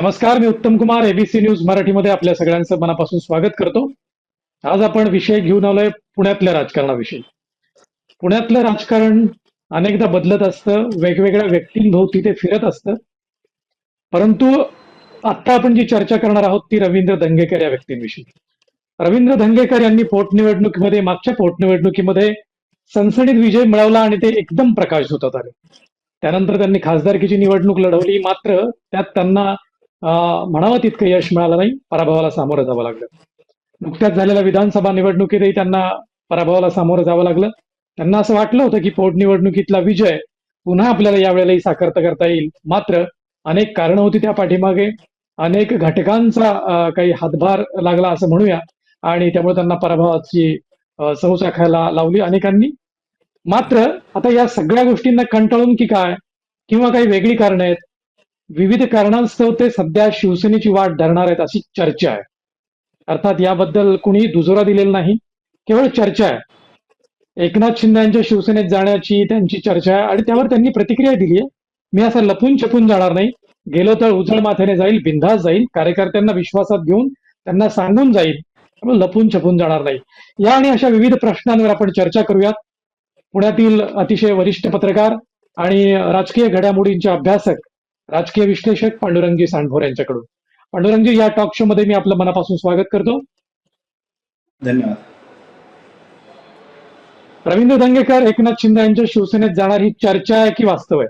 नमस्कार मी उत्तम Kumar ABC news मराठीमध्ये आपल्या सगळ्यांचं मनापासून स्वागत करतो. आज आपण विषय घेऊन आलोय पुण्यातल्या राजकारणाविषयी. पुण्यातलं राजकारण अनेकदा बदलत असतं वेगवेगळ्या व्यक्तींभोवती ते फिरत असतं. परंतु आत्ता आपण जी चर्चा करणार आहोत ती रवींद्र दंगेकर या व्यक्तींविषयी. रवींद्र धंगेकर यांनी पोटनिवडणुकीमध्ये मागच्या पोटनिवडणुकीमध्ये सणसणीत विजय मिळवला आणि ते एकदम प्रकाशझोतात आले. त्यानंतर त्यांनी खासदारकीची निवडणूक लढवली मात्र त्यात त्यांना म्हणावं तितकं यश मिळालं नाही पराभवाला सामोरं जावं लागलं. नुकत्याच झालेल्या विधानसभा निवडणुकीतही त्यांना पराभवाला सामोरं जावं लागलं. त्यांना असं वाटलं होतं की पोटनिवडणुकीतला विजय पुन्हा आपल्याला यावेळेलाही साकारता करता येईल. मात्र अनेक कारणं होती त्या पाठीमागे. अनेक घटकांचा काही हातभार लागला असं म्हणूया. आणि त्यामुळे त्यांना पराभवाची अं, चव चाखायला लावली अनेकांनी. मात्र आता या सगळ्या गोष्टींना कंटाळून की काय? किंवा काही वेगळी कारणं आहेत? विविध कारणांस्तव ते सध्या शिवसेनेची वाट धरणार आहेत अशी चर्चा आहे. अर्थात याबद्दल कुणी दुजोरा दिलेला नाही केवळ चर्चा आहे. एकनाथ शिंदे यांच्या शिवसेनेत जाण्याची त्यांची चर्चा आहे आणि त्यावर त्यांनी प्रतिक्रिया दिली आहे. मी असं लपून छपून जाणार नाही. गेलो तर उजळ माथ्याने जाईल बिंधास जाईल कार्यकर्त्यांना विश्वासात घेऊन त्यांना सांगून जाईल. लपून छपून जाणार नाही. या आणि अशा विविध प्रश्नांवर आपण चर्चा करूयात. पुण्यातील अतिशय वरिष्ठ पत्रकार आणि राजकीय घडामोडींचे अभ्यासक राजकीय विश्लेषक पांडुरंगजी सांडभोर यांच्याकडून. पांडुरंगजी या टॉक शो मध्ये मी आपलं मनापासून स्वागत करतो. धन्यवाद. रवींद्र दंगेकर एकनाथ शिंदे यांच्या शिवसेनेत जाणार ही चर्चा आहे की वास्तव आहे?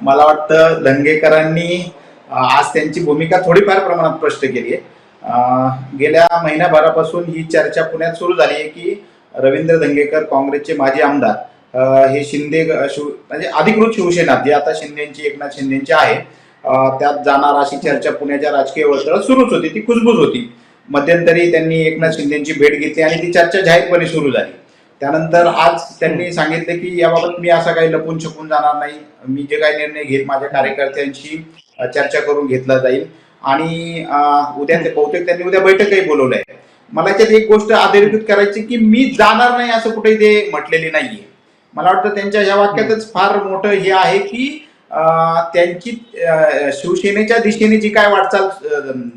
मला वाटतं दंगेकरांनी आज त्यांची भूमिका थोडीफार प्रमाणात स्पष्ट केली आहे. गेल्या महिन्याभरापासून ही चर्चा पुण्यात सुरू झाली आहे की रवींद्र दंगेकर काँग्रेसचे माजी आमदार हे शिंदे शिव म्हणजे अधिकृत शिवसेना जी आता शिंदेची एकनाथ शिंदेची आहे त्यात जाणार अशी चर्चा पुण्याच्या राजकीय वर्तुळात सुरूच होती ती कुजबूज होती. मध्यंतरी त्यांनी एकनाथ शिंदेची भेट घेतली आणि ती चर्चा जाहीरपणे सुरू झाली. त्यानंतर आज त्यांनी सांगितलं की याबाबत मी असा काही लपून छपून जाणार नाही मी जे काही निर्णय घेत माझ्या कार्यकर्त्यांशी चर्चा करून घेतला जाईल. आणि उद्या ते बहुतेक त्यांनी उद्या बैठकही बोलवलंय. मला याच्यात एक गोष्ट अधोरेखित करायची की मी जाणार नाही असं कुठेही ते म्हटलेले नाहीये. मला वाटतं त्यांच्या ह्या वाक्यातच फार मोठं हे आहे की त्यांची शिवसेनेच्या दिशेने जी काय वाटचाल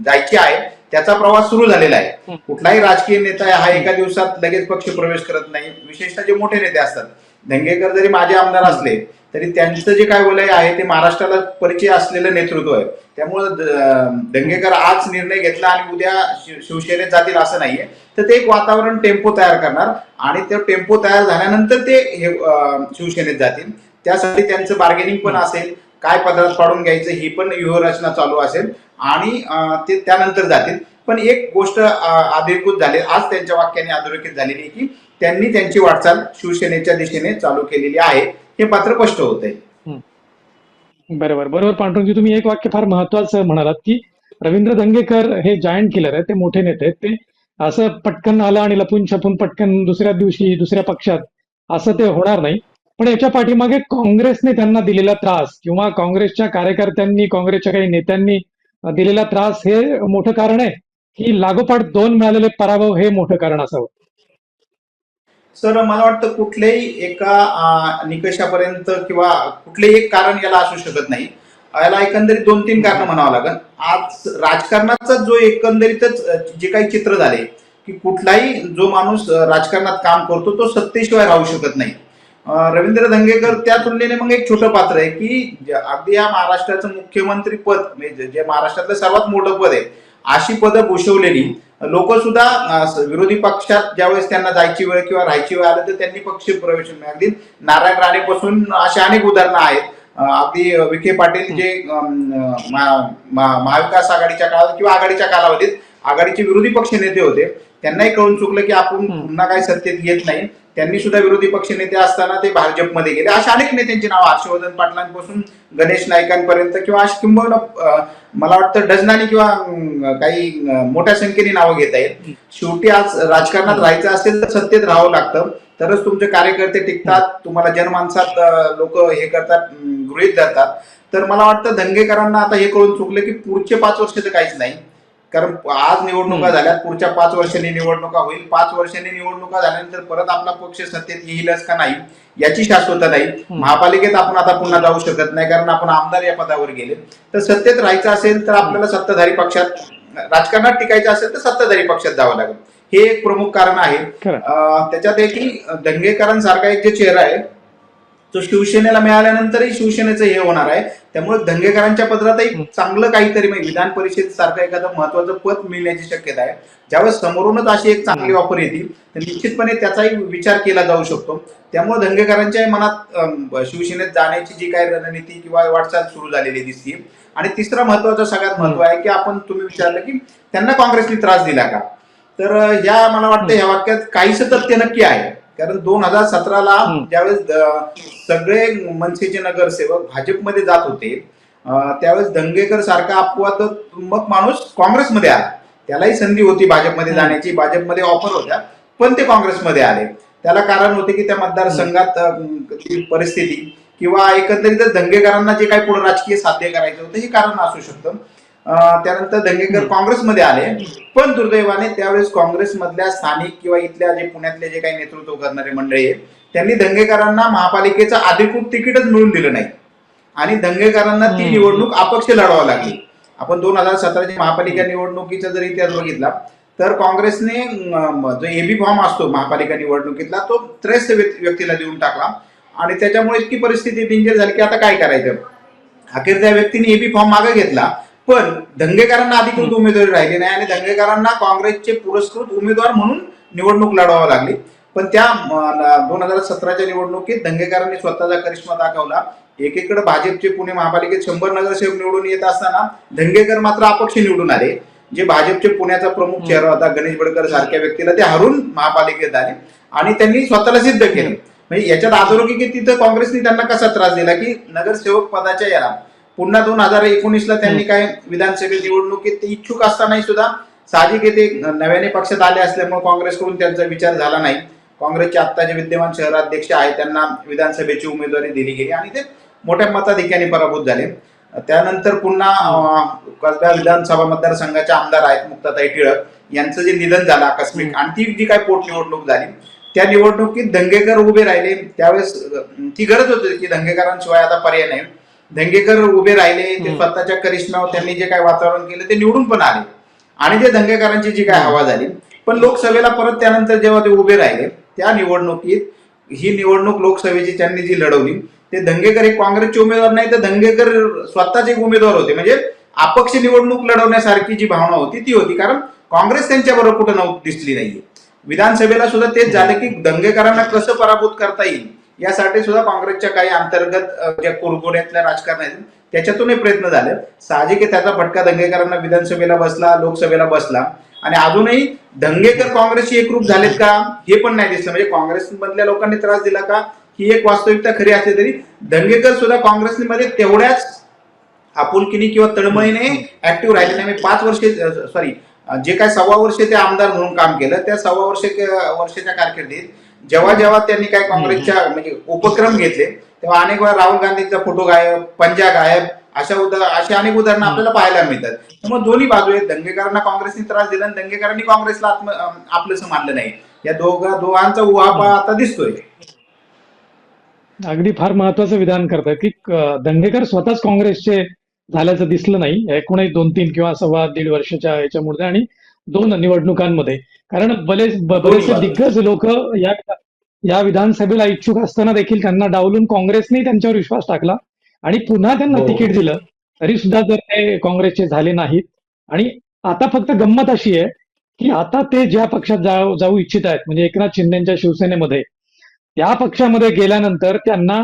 जायची आहे त्याचा प्रवास सुरू झालेला आहे. कुठलाही राजकीय नेता हा एका दिवसात लगेच पक्ष प्रवेश करत नाही. विशेषतः जे मोठे नेते असतात. धंगेकर जरी माझे आमदार असले तरी त्यांचं जे काय वलय आहे ते महाराष्ट्राला परिचय असलेलं नेतृत्व आहे. त्यामुळं द- दंगेकर आज निर्णय घेतला आणि उद्या शिवसेनेत जातील असं नाहीये. तर ते एक वातावरण टेम्पो तयार करणार आणि ते टेम्पो तयार झाल्यानंतर ते हे शिवसेनेत जातील. त्यासाठी त्यांचं बार्गेनिंग पण असेल. काय पदार्थ पाडून घ्यायचं ही पण व्यूहरचना चालू असेल. आणि ते त्यानंतर जातील. पण एक गोष्ट अधिकृत झाली आज त्यांच्या वाक्याने अधोरेखित झालेली आहे की त्यांनी त्यांची वाटचाल शिवसेनेच्या दिशेने चालू केलेली आहे. हे मात्र स्पष्ट होत आहे बरोबर बरोबर पांडुरंगजी तुम्ही एक वाक्य फार महत्वाचं म्हणालात की रवींद्र दंगेकर हे जायंट किलर आहेत ते मोठे नेते आहेत. ते असं पटकन आलं आणि लपून छपून पटकन दुसऱ्या दिवशी दुसऱ्या पक्षात असं ते होणार नाही. पण याच्या पाठीमागे काँग्रेसने त्यांना दिलेला त्रास किंवा काँग्रेसच्या कार्यकर्त्यांनी काँग्रेसच्या काही नेत्यांनी दिलेला त्रास हे मोठं कारण आहे की लागोपाठ दोन मिळालेले पराभव हे मोठं कारण असावं. सर मला वाटतं कुठल्याही एका निकषापर्यंत किंवा कुठलेही एक कारण याला असू शकत नाही. याला एकंदरीत दोन तीन कारण म्हणावं लागेल. आज राजकारणाचा जो एकंदरीतच जे काही चित्र झाले की कुठलाही जो माणूस राजकारणात काम करतो तो सत्तेशिवाय राहू शकत नाही. रवींद्र धंगेकर त्या तुलनेने मग एक छोटं पात्र आहे की अगदी या महाराष्ट्राचं मुख्यमंत्री पद म्हणजे जे महाराष्ट्रातलं सर्वात मोठं पद आहे अशी पदं भूषवलेली लोक सुद्धा विरोधी पक्षात ज्यावेळेस त्यांना जायची वेळ किंवा राहायची वेळ आली तर त्यांनी पक्ष प्रवेश अगदी नारायण राणेपासून अशी अनेक उदाहरणं आहेत. अगदी विखे पाटील जे महाविकास आघाडीच्या काळात किंवा आघाडीच्या कालावधीत आघाडीचे विरोधी पक्ष नेते होते. त्यांनाही कळून चुकलं की आपण. पुन्हा काही सत्तेत येत नाही. त्यांनी सुद्धा विरोधी पक्ष नेते असताना ते भाजपमध्ये गेले. अशा अनेक नेत्यांची नावं हर्षवर्धन पाटलांपासून गणेश नाईकांपर्यंत किंवा अशी किंबहुना मला वाटतं डझनानी किंवा काही मोठ्या संख्येने नावं घेता येईल. शेवटी आज राजकारणात राहायचं असेल तर सत्तेत राहावं लागतं. तरच तुमचे कार्यकर्ते टिकतात तुम्हाला जनमानसात लोक हे करतात गृहीत धरतात. तर मला वाटतं धंगेकरांना आता हे कळून चुकलं की पुढचे पाच वर्ष तर काहीच नाही. कारण आज निवडणुका. झाल्यात पुढच्या पाच वर्षांनी निवडणुका होईल. पाच वर्षांनी निवडणुका झाल्यानंतर परत आपला पक्ष सत्तेत येईलच का नाही याची शाश्वता नाही. महापालिकेत आपण आता पुन्हा जाऊ शकत नाही कारण आपण आमदार या पदावर गेले. तर सत्तेत राहायचं असेल तर आपल्याला सत्ताधारी पक्षात राजकारणात टिकायचं असेल तर सत्ताधारी पक्षात जावं लागेल. हे एक प्रमुख कारण आहे. त्याच्यात एक दंगेकरांसारखा एक जे चेहरा आहे तो शिवसेनेला मिळाल्यानंतरही शिवसेनेचं हे होणार आहे. त्यामुळे दंगेकरांच्या पत्रातही चांगलं काहीतरी म्हणजे विधान परिषद सारखं एखादं महत्वाचं पद मिळण्याची शक्यता आहे. ज्यावेळेस समोरूनच अशी एक चांगली ऑफर येतील तर निश्चितपणे त्याचाही विचार केला जाऊ शकतो. त्यामुळे दंगेकरांच्या मनात शिवसेनेत जाण्याची जी काही रणनीती किंवा वाटचाल सुरू झालेली दिसते आणि तिसरा महत्त्वाचा सगळ्यात महत्त्व आहे की आपण तुम्ही विचारलं की त्यांना काँग्रेसने त्रास दिला का? तर ह्या मला वाटतं ह्या वाक्यात काहीच तथ्य नक्की आहे. कारण दोन हजार सतराला. ज्यावेळेस सगळे मनसेचे नगरसेवक भाजपमध्ये जात होते त्यावेळेस दंगेकर सारखा अपवादात्मक माणूस काँग्रेसमध्ये आला त्यालाही संधी होती भाजपमध्ये. जाण्याची भाजपमध्ये ऑफर होत्या पण ते काँग्रेसमध्ये आले त्याला कारण होते की त्या मतदारसंघात परिस्थिती किंवा एकंदरीतच दंगेकरांना जे काही पुढे राजकीय साध्य करायचं होतं हे कारण असू शकतं त्यानंतर दंगेकर. काँग्रेसमध्ये आले. पण दुर्दैवाने त्यावेळेस काँग्रेसमधल्या स्थानिक किंवा इथल्या जे पुण्यातले जे काही नेतृत्व करणारे मंडळी आहेत त्यांनी दंगेकरांना महापालिकेचं अधिकृत तिकीटच मिळून दिलं नाही. आणि दंगेकरांना ती. निवडणूक अपक्ष लढवावी लागली. आपण दोन हजार सतराच्या महापालिका निवडणुकीचा जर इतिहास बघितला तर काँग्रेसने जो एबी फॉर्म असतो महापालिका निवडणुकीतला तो व्यक्- व्यक्तीला देऊन टाकला. आणि त्याच्यामुळे इतकी परिस्थिती डेंजर झाली की आता काय करायचं? अखेर त्या व्यक्तीने एबी फॉर्म मागे घेतला. पण दंगेकरांना अधिकृत उमेदवारी राहिली नाही आणि दंगेकरांना काँग्रेसचे पुरस्कृत उमेदवार म्हणून निवडणूक लढवावी लागली. पण त्या दोन हजार सतराच्या निवडणुकीत दंगेकरांनी स्वतःचा करिश्मा दाखवला. एकीकडे भाजपचे पुणे महापालिकेत शंभर नगरसेवक निवडून येत असताना दंगेकर मात्र अपक्ष निवडून आले. जे भाजपचे पुण्याचा प्रमुख चेहरा होता गणेश बडकर सारख्या व्यक्तीला ते हरून महापालिकेत आले. आणि त्यांनी स्वतःला सिद्ध केलं. म्हणजे याच्यात अधोरेखित की तिथं काँग्रेसने त्यांना कसा त्रास दिला की नगरसेवक पदाच्या याला पुन्हा दोन हजार एकोणीस ला त्यांनी काय विधानसभे निवडणुकीत ते इच्छुक असतानाही सुद्धा साहजिक ते नव्याने पक्षात आले असल्यामुळे काँग्रेसकडून त्यांचा विचार झाला नाही. काँग्रेसचे आता जे विद्यमान शहराध्यक्ष आहेत त्यांना विधानसभेची उमेदवारी दिली गेली आणि ते मोठ्या मताधिक्याने पराभूत झाले. त्यानंतर पुन्हा अं, कसबा विधानसभा मतदारसंघाच्या आमदार आहेत मुक्ताताई टिळक यांचं जे निधन झालं आकस्मिक आणि ती जी काय पोटनिवडणूक झाली त्या निवडणुकीत दंगेकर उभे राहिले. त्यावेळेस ती गरज होती की दंगेकरांशिवाय आता पर्याय नाही. दंगेकर उभे राहिले ते. स्वतःच्या करिश्म्यावर त्यांनी जे काय वातावरण केलं ते निवडून पण आले. आणि ते दंगेकरांची जी काय हवा झाली. पण लोकसभेला परत त्यानंतर जेव्हा ते उभे राहिले त्या निवडणुकीत ही निवडणूक लोकसभेची त्यांनी जी लढवली ते दंगेकर हे काँग्रेसचे उमेदवार नाही तर दंगेकर स्वतःचे एक उमेदवार होते. म्हणजे अपक्ष निवडणूक लढवण्यासारखी जी भावना होती ती होती. कारण काँग्रेस त्यांच्या बरोबर कुठं दिसली नाहीये. विधानसभेला सुद्धा तेच झालं की दंगेकरांना कसं पराभूत करता येईल? यासाठी सुद्धा काँग्रेसच्या काही अंतर्गत ज्या कुरघोड्यातल्या राजकारण आहेत त्याच्यातूनही प्रयत्न झाले. साहजिक आहे त्याचा फटका दंगेकरांना विधानसभेला बसला लोकसभेला बसला. आणि अजूनही दंगेकर काँग्रेसशी एकरूप झालेत का हे पण नाही दिसलं. म्हणजे काँग्रेसमधल्या लोकांनी त्रास दिला का ही एक वास्तविकता खरी असली तरी दंगेकर सुद्धा काँग्रेसमध्ये तेवढ्याच आपुलकीने किंवा तळमळीने ऍक्टिव्ह राहिले नाही. पाच वर्षे सॉरी जे काय सव्वा वर्षे ते आमदार म्हणून काम केलं त्या सव्वा वर्ष वर्षाच्या कारकिर्दीत जेव्हा जेव्हा त्यांनी काय काँग्रेसच्या म्हणजे उपक्रम घेतले तेव्हा अनेक वेळा राहुल गांधींचा फोटो गायब पंजा गायब अशा उदा अशी अनेक उदाहरणं आपल्याला पाहायला मिळतात. त्यामुळे दोन्ही बाजू आहेत दंगेकरांना काँग्रेसने त्रास दिला आणि दंगेकरांनी काँग्रेसला आत्म आपलंसं मानलं नाही. या दोघा दोघांचा उहापा आता दिसतोय. अगदी फार महत्वाचं विधान करतात की दंगेकर स्वतःच काँग्रेसचे झाल्याचं दिसलं नाही. एकूणही दोन तीन किंवा सव्वा दीड वर्षाच्या याच्यामध्ये आणि दोन निवडणुकांमध्ये. कारण बरेच बरेचसे. दिग्गज लोक या या विधानसभेला इच्छुक असताना देखील त्यांना डावलून काँग्रेसने त्यांच्यावर विश्वास टाकला. आणि पुन्हा त्यांना हो. तिकीट दिलं. तरी सुद्धा जर ते काँग्रेसचे झाले नाहीत. आणि आता फक्त गंमत अशी आहे की आता ते ज्या पक्षात जाऊ जाऊ इच्छित आहेत म्हणजे एकनाथ शिंदेच्या शिवसेनेमध्ये त्या पक्षामध्ये गेल्यानंतर त्यांना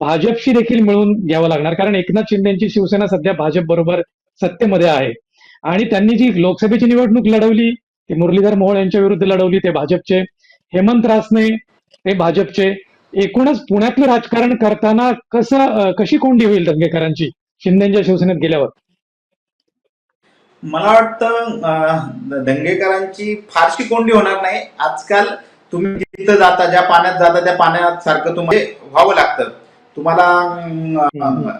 भाजपशी देखील मिळून घ्यावं लागणार. कारण एकनाथ शिंदेची शिवसेना सध्या भाजप बरोबर सत्तेमध्ये आहे. आणि त्यांनी जी लोकसभेची निवडणूक लढवली ती मुरलीधर मोहोळ यांच्या विरुद्ध लढवली ते भाजपचे. हेमंत रासने ते भाजपचे. एकूणच पुण्यातलं राजकारण करताना कसं कशी कोंडी होईल दंगेकरांची शिंदेच्या शिवसेनेत गेल्यावर? मला वाटतं दंगेकरांची फारशी कोंडी होणार नाही. आजकाल तुम्ही जिथं जाता ज्या पाण्यात जाता त्या पाण्यात सारखं तुम्हाला व्हावं लागतं. तुम्हाला.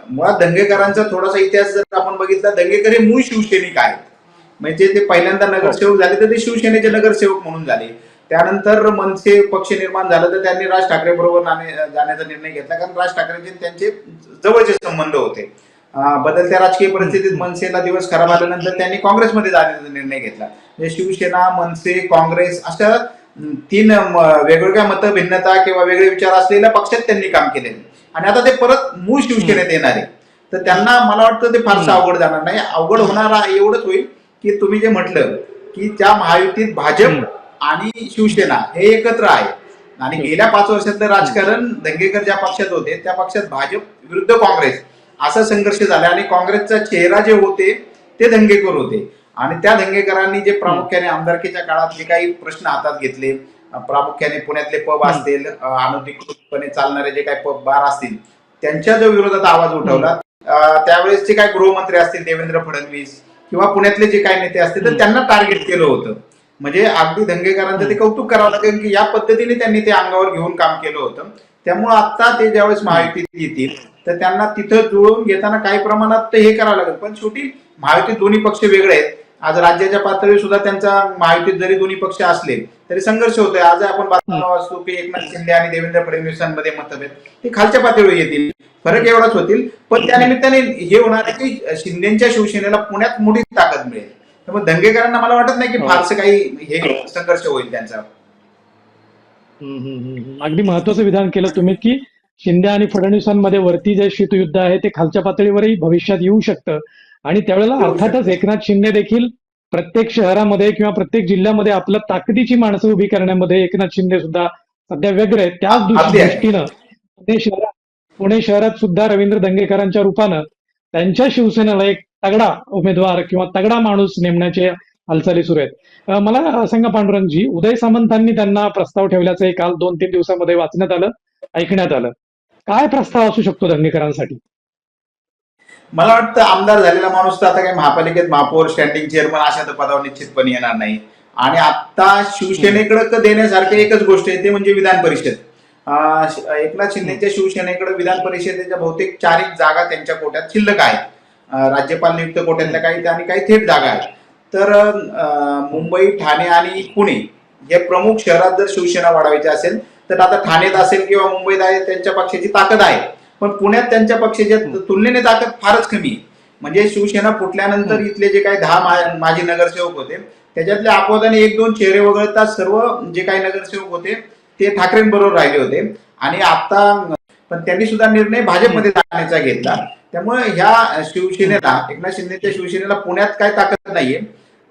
मुळात दंगेकरांचा थोडासा इतिहास जर आपण बघितला दंगेकर हे मूळ शिवसैनिक आहेत. म्हणजे ते पहिल्यांदा नगरसेवक झाले तर ते शिवसेनेचे नगरसेवक म्हणून झाले. त्यानंतर मनसे पक्ष निर्माण झालं तर त्यांनी राज ठाकरे बरोबर जाण्याचा निर्णय घेतला. कारण राज ठाकरेंचे त्यांचे जवळचे संबंध होते. बदलत्या राजकीय परिस्थितीत मनसेला दिवस खराब आल्यानंतर त्यांनी काँग्रेसमध्ये जाण्याचा निर्णय घेतला. म्हणजे शिवसेना मनसे काँग्रेस अशा तीन वेगवेगळ्या मतभिन्नता किंवा वेगळे विचार असलेल्या पक्षात त्यांनी काम केले आणि आता ते परत मूळ शिवसेनेत येणार. आहे तर त्यांना मला वाटतं ते फारसं अवघड जाणार नाही. अवघड होणार एवढंच होईल की तुम्ही जे म्हटलं की त्या महायुतीत भाजप. आणि शिवसेना हे एकत्र आहे. आणि गेल्या पाच वर्षातलं राजकारण दंगेकर ज्या पक्षात होते त्या पक्षात भाजप विरुद्ध काँग्रेस असा संघर्ष झाला. आणि काँग्रेसचा चेहरा जे होते ते दंगेकर होते. आणि त्या दंगेकरांनी जे प्रामुख्याने आमदारकीच्या काळात जे काही प्रश्न हातात घेतले प्रामुख्याने पुण्यातले पब. असतील अनधिकृतपणे चालणारे जे काही पब बार असतील त्यांच्या जो विरोधात आवाज उठवला. त्यावेळेसचे काय गृहमंत्री असतील देवेंद्र फडणवीस किंवा पुण्यातले जे काही नेते असतील तर. त्यांना टार्गेट केलं होतं. म्हणजे अगदी दंगेकरांचं ते कौतुक करावं लागेल की या पद्धतीने त्यांनी ते अंगावर घेऊन काम केलं होतं. त्यामुळे आता ते ज्यावेळेस महायुतीत येतील तर त्यांना तिथं जुळवून घेताना काही प्रमाणात हे करावं लागेल. पण शेवटी महायुतीत दोन्ही पक्ष वेगळे आहेत. आज राज्याच्या पातळीवर सुद्धा त्यांचा महायुतीत जरी दोन्ही पक्ष असले तरी संघर्ष होतोय. आज आपण बातम्या वाचतो की एकनाथ शिंदे आणि देवेंद्र फडणवीसांमध्ये मतभेद. ते खालच्या पातळीवर येतील. फरक एवढाच होतील. पण त्या निमित्ताने हे होणार आहे की शिंदेच्या शिवसेनेला पुण्यात मोठी ताकद मिळेल. त्यामुळे दंगेकरांना मला वाटत नाही की हो. फारसं काही हे संघर्ष होईल त्यांचा. अगदी महत्वाचं विधान केलं तुम्ही की शिंदे आणि फडणवीसांमध्ये वरती जे शीतयुद्ध आहे ते खालच्या पातळीवरही भविष्यात येऊ शकतं. आणि त्यावेळेला अर्थातच एकनाथ शिंदे देखील प्रत्येक शहरामध्ये किंवा प्रत्येक जिल्ह्यामध्ये आपलं ताकदीची माणसं उभी करण्यामध्ये एकनाथ शिंदे सुद्धा सध्या व्यग्र आहेत. त्याच. दृष्टीनं पुणे शहरात पुणे शहरात सुद्धा रवींद्र दंगेकरांच्या रूपानं त्यांच्या शिवसेनेला एक तगडा उमेदवार किंवा तगडा माणूस नेमण्याचे हालचाली सुरू आहेत. मला सांगा पांडुरंगजी उदय सामंतांनी त्यांना प्रस्ताव ठेवल्याचं काल दोन तीन दिवसामध्ये वाचण्यात आलं ऐकण्यात आलं. काय प्रस्ताव असू शकतो दंगेकरांसाठी? मला वाटतं आमदार झालेला माणूस तर आता काही महापालिकेत महापौर स्टँडिंग चेअरमन अशा तर पदावर निश्चितपणे येणार नाही. आणि आता शिवसेनेकडे देण्यासारखे एकच गोष्ट आहे ते म्हणजे विधान परिषद. एकनाथ शिंदेच्या शिवसेनेकडे विधान परिषदेच्या बहुतेक चार एक जागा त्यांच्या कोट्यात शिल्लक आहेत. राज्यपाल नियुक्त कोट्यातल्या काही आणि काही थेट जागा आहेत. तर मुंबई ठाणे आणि पुणे हे प्रमुख शहरात जर शिवसेना वाढवायची असेल तर आता ठाण्यात असेल किंवा मुंबईत आहे त्यांच्या पक्षाची ताकद आहे. पण पुण्यात त्यांच्या पक्षाच्या तुलनेने ताकद फारच कमी आहे. म्हणजे शिवसेना फुटल्यानंतर इथले जे काही दहा माजी नगरसेवक होते त्याच्यातले अपवादाने एक दोन चेहरे वगळता सर्व जे काही नगरसेवक होते ते ठाकरेंबरोबर राहिले होते. आणि आता पण त्यांनी सुद्धा निर्णय भाजपमध्ये जाण्याचा घेतला. त्यामुळे ह्या शिवसेनेला एकनाथ शिंदेच्या शिवसेनेला पुण्यात काय ताकद नाहीये.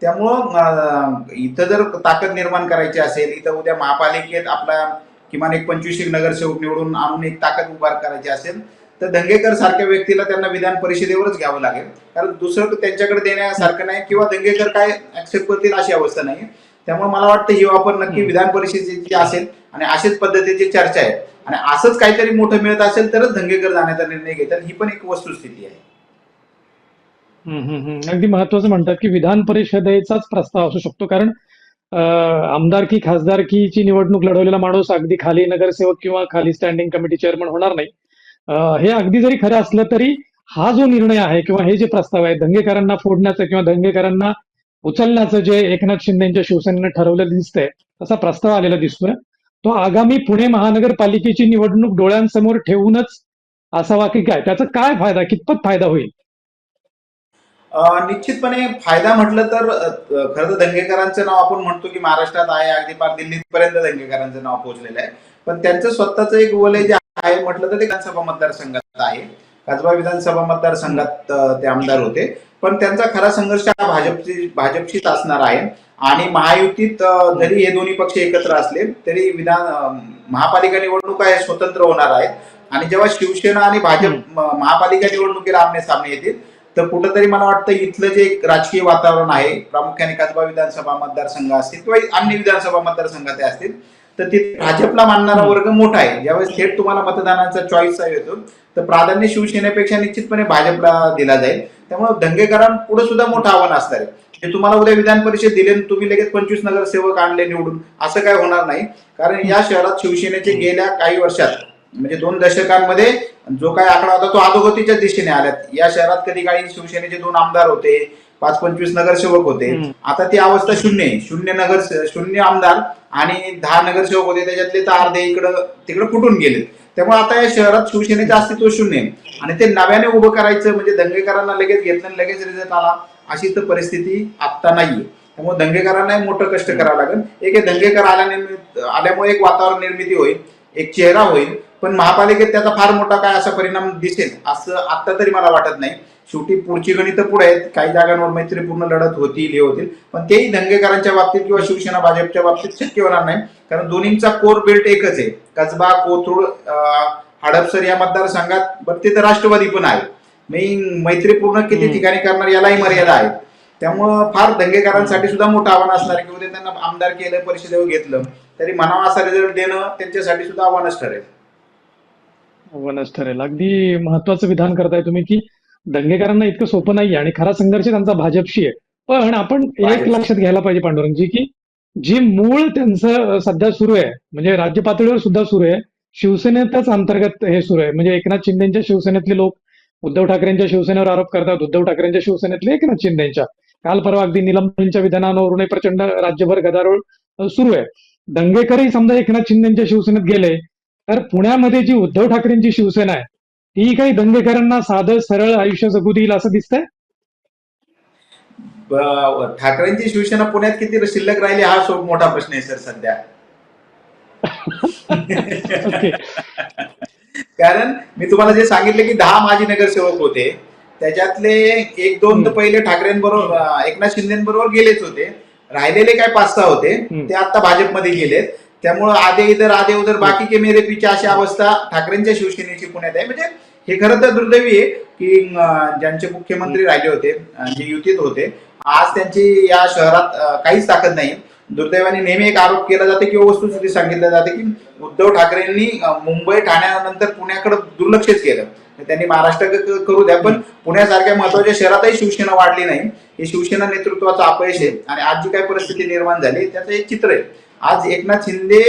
त्यामुळं इथं जर ताकद निर्माण करायची असेल इथं उद्या महापालिकेत आपला किमान एक पंचवीस एक नगरसेवक निवडून आणून एक ताकद उभार करायची असेल तर दंगेकर सारख्या व्यक्तीला त्यांना विधान परिषदेवरच घ्यावं लागेल. कारण दुसरं त्यांच्याकडे देण्यासारखं नाही किंवा दंगेकर काय ऍक्सेप्ट करतील अशी अवस्था नाही त्यामुळे मला वाटतं ही वापर नक्की. विधान परिषदेची असेल आणि अशाच पद्धतीची चर्चा आहे. आणि असंच काहीतरी मोठं मिळत असेल तरच दंगेकर जाण्याचा निर्णय घेतात. ही पण एक वस्तुस्थिती आहे. हम्म, हम्म, हम्म. अगदी महत्वाचं म्हणतात की विधान परिषदेचाच प्रस्ताव असू शकतो. कारण आमदारकी खासदारकीची निवडणूक लढवलेला माणूस अगदी खाली नगरसेवक किंवा खाली स्टँडिंग कमिटी चेअरमन होणार नाही. हे अगदी जरी खरं असलं तरी हा जो निर्णय आहे किंवा हे जे प्रस्ताव आहे दंगेकरांना फोडण्याचं किंवा दंगेकरांना उचलण्याचं जे एकनाथ शिंदेच्या शिवसेनेनं ठरवलेलं दिसतंय तसा प्रस्ताव आलेला दिसतोय. तो आगामी पुणे महानगरपालिकेची निवडणूक डोळ्यांसमोर ठेवूनच असावा की काय? त्याचा काय फायदा? कितपत फायदा होईल? निश्चितपणे फायदा म्हटलं तर खरं तर दंगेकरांचं नाव आपण म्हणतो की महाराष्ट्रात आहे अगदी पार दिल्लीपर्यंत दंगेकरांचं नाव पोहोचलेलं आहे. पण त्यांचं स्वतःचं एक वलय जे आहे म्हटलं तर ते विधानसभा मतदारसंघात आहे. कसबा विधानसभा मतदारसंघात ते आमदार होते. पण त्यांचा खरा संघर्ष हा भाजपची भाजपशीच असणार आहे. आणि महायुतीत जरी हे दोन्ही पक्ष एकत्र असले तरी विधान महापालिका निवडणुका हे स्वतंत्र होणार आहेत. आणि जेव्हा शिवसेना आणि भाजप महापालिका निवडणुकीला आमने सामने येतील तर कुठंतरी मला वाटतं इथलं जे राजकीय वातावरण आहे प्रामुख्याने कसबा विधानसभा मतदारसंघ असतील किंवा अन्य विधानसभा मतदारसंघात असतील तर तिथे भाजपला मानणारा वर्ग मोठा आहे. ज्यावेळेस थेट तुम्हाला मतदानाचा चॉईस येतो तर प्राधान्य शिवसेनेपेक्षा निश्चितपणे भाजपला दिला जाईल. त्यामुळे दंगेकरांपुढे सुद्धा मोठं आव्हान असणार आहे. तुम्हाला उद्या विधान परिषद दिले आणि तुम्ही लगेच पंचवीस नगरसेवक आणले निवडून असं काय होणार नाही. कारण या शहरात शिवसेनेचे गेल्या काही वर्षात म्हणजे दोन दशकांमध्ये जो काही आकडा होता तो अधोगतीच्या दिशेने आल्यात. या शहरात कधी काही शिवसेनेचे दोन आमदार होते पाच पंचवीस नगरसेवक होते. आता ती अवस्था शून्य आहे. शून्य नगर शून्य आमदार आणि दहा नगरसेवक होते. त्याच्यातले तर अर्धे इकडं तिकडं फुटून गेले त्यामुळे आता या शहरात शिवसेनेचं अस्तित्व शून्य आहे. आणि ते नव्याने उभं करायचं म्हणजे दंगेकरांना लगेच घेतलं लगेच रिझल्ट आला अशी तर परिस्थिती आत्ता नाहीये. त्यामुळे दंगेकरांनाही मोठं कष्ट करावं लागेल. एक दंगेकर आल्याने आल्यामुळे एक वातावरण निर्मिती होईल एक चेहरा होईल पण महापालिकेत त्याचा फार मोठा काय असा परिणाम दिसेल असं आता तरी मला वाटत नाही. शेवटी पुढची गणित पुढे आहेत काही जागांवर मैत्रीपूर्ण लढत होतील हे होतील. पण तेही दंगेकरांच्या बाबतीत किंवा शिवसेना भाजपच्या बाबतीत शक्य होणार नाही. कारण दोन्हींचा कोर बेल्ट एकच आहे. कसबा कोथरूड हडपसर या मतदारसंघात बरं ते तर राष्ट्रवादी पण आहे. मी मैत्रीपूर्ण किती. ठिकाणी करणार यालाही मर्यादा आहे. त्यामुळं फार दंगेकरांसाठी सुद्धा मोठं आव्हान असणार आहे. त्यांना आमदार केलं परिषदेवर घेतलं तरी म्हणावा असा रिझल्ट देणं त्यांच्यासाठी सुद्धा आव्हानच ठरेल. वनच ठरेल अगदी महत्वाचं विधान करताय तुम्ही की दंगेकरांना इतकं सोपं नाहीये आणि खरा संघर्ष त्यांचा भाजपशी आहे. पण आपण एक. लक्षात घ्यायला पाहिजे पांडुरंगजी की जी मूळ त्यांचं सध्या सुरू आहे म्हणजे राज्य पातळीवर सुद्धा सुरू आहे शिवसेनेतच अंतर्गत हे सुरू आहे. म्हणजे एकनाथ शिंदेच्या शिवसेनेतले लोक उद्धव ठाकरेंच्या शिवसेनेवर आरोप करतात उद्धव ठाकरेंच्या शिवसेनेतले एकनाथ शिंदेच्या. काल परवा अगदी निलंबनाच्या विधानावरूनही प्रचंड राज्यभर गदारोळ सुरू आहे. दंगेकरही समजा एकनाथ शिंदेच्या शिवसेनेत गेले तर पुण्यामध्ये जी उद्धव ठाकरेंची शिवसेना आहे ती काही दंगेकरांना साधं सरळ आयुष्य जगू देईल असं दिसतंय? ठाकरेंची शिवसेना पुण्यात किती शिल्लक राहिली हा खूप मोठा प्रश्न आहे सर सध्या. कारण मी तुम्हाला जे सांगितले की दहा माजी नगरसेवक होते त्याच्यातले एक दोन तर. पहिले ठाकरेंबरोबर एकनाथ शिंदेबरोबर गेलेच होते. राहिलेले काय पाच सहा होते. ते आता भाजपमध्ये गेलेत. त्यामुळं आधे इधर आधे उधर बाकी के मेरे पीछे अशी अवस्था ठाकरेंच्या शिवसेनेची पुण्यात आहे. म्हणजे हे खरं तर दुर्दैवी आहे की ज्यांचे मुख्यमंत्री राहिले होते जे युतीत होते आज त्यांची या शहरात काहीच ताकद नाही. दुर्दैवाने नेहमी एक आरोप केला जाते किंवा वस्तुस्थिती सांगितलं जाते की उद्धव ठाकरेंनी मुंबई ठाण्यानंतर पुण्याकडे दुर्लक्षच केलं. त्यांनी महाराष्ट्र करू द्या. पण पुण्यासारख्या महत्त्वाच्या शहरातही शिवसेना वाढली नाही. हे शिवसेना नेतृत्वाचं अपयश आहे. आणि आज जी काही परिस्थिती निर्माण झाली त्याचं एक चित्र आहे. आज एकनाथ शिंदे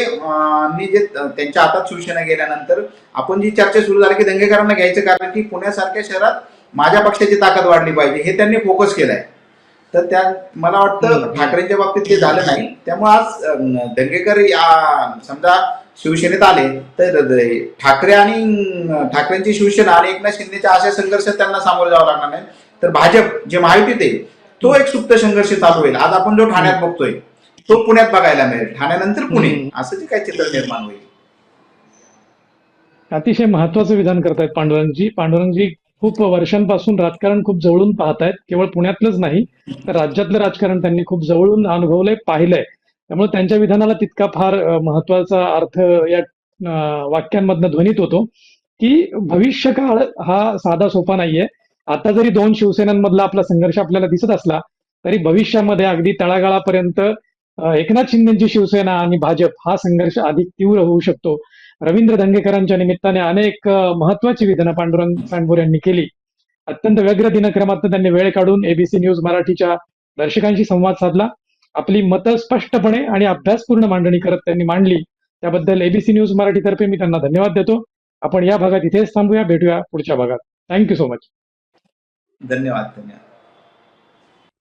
नी जे त्यांच्या हातात शिवसेना गेल्यानंतर आपण जी चर्चा सुरू झाली की दंगेकरांना घ्यायचं कारण की पुण्यासारख्या शहरात माझ्या पक्षाची ताकद वाढली पाहिजे हे त्यांनी फोकस केलाय. तर त्या मला वाटतं. ठाकरेंच्या बाबतीत ते झालं नाही. त्यामुळे आज दंगेकर या- समजा शिवसेनेत आले तर ठाकरे आणि ठाकरेंची शिवसेना आणि एकनाथ शिंदेच्या अशा संघर्ष त्यांना सामोरे जावं लागणार नाही. तर भाजप जे महायुतीत आहे तो एक सुप्त संघर्ष चालू होईल. आज आपण जो ठाण्यात बघतोय तो पुण्यात बघायला मिळेल. ठाण्यानंतर पुणे. असं जे काही चित्र निर्माण होईल. अतिशय महत्वाचं विधान करतायत पांडुरंगजी. पांडुरंगजी खूप वर्षांपासून राजकारण खूप जवळून पाहतायत. केवळ पुण्यातलंच नाही तर राज्यातलं राजकारण त्यांनी खूप जवळून अनुभवलंय पाहिलंय. त्यामुळे त्यांच्या विधानाला तितका फार महत्त्वाचा अर्थ या वाक्यांमधनं ध्वनित होतो की भविष्यकाळ हा साधा सोपा नाहीये. आता जरी दोन शिवसेनांमधला आपला संघर्ष आपल्याला दिसत असला तरी भविष्यामध्ये अगदी तळागाळापर्यंत एकनाथ शिंदेची शिवसेना आणि भाजप हा संघर्ष अधिक तीव्र होऊ शकतो. रवींद्र दंगेकरांच्या निमित्ताने अनेक महत्वाची विधानं पांडुरंग पांडुर यांनी केली. अत्यंत व्यग्र दिनक्रमात त्यांनी वेळ काढून एबीसी न्यूज मराठीच्या दर्शकांशी संवाद साधला. आपली मतं स्पष्टपणे आणि अभ्यासपूर्ण मांडणी करत त्यांनी मांडली. त्याबद्दल एबीसी न्यूज मराठीतर्फे मी त्यांना धन्यवाद देतो. आपण या भागात इथेच थांबूया. भेटूया पुढच्या भागात. थँक्यू सो मच धन्यवाद धन्यवाद.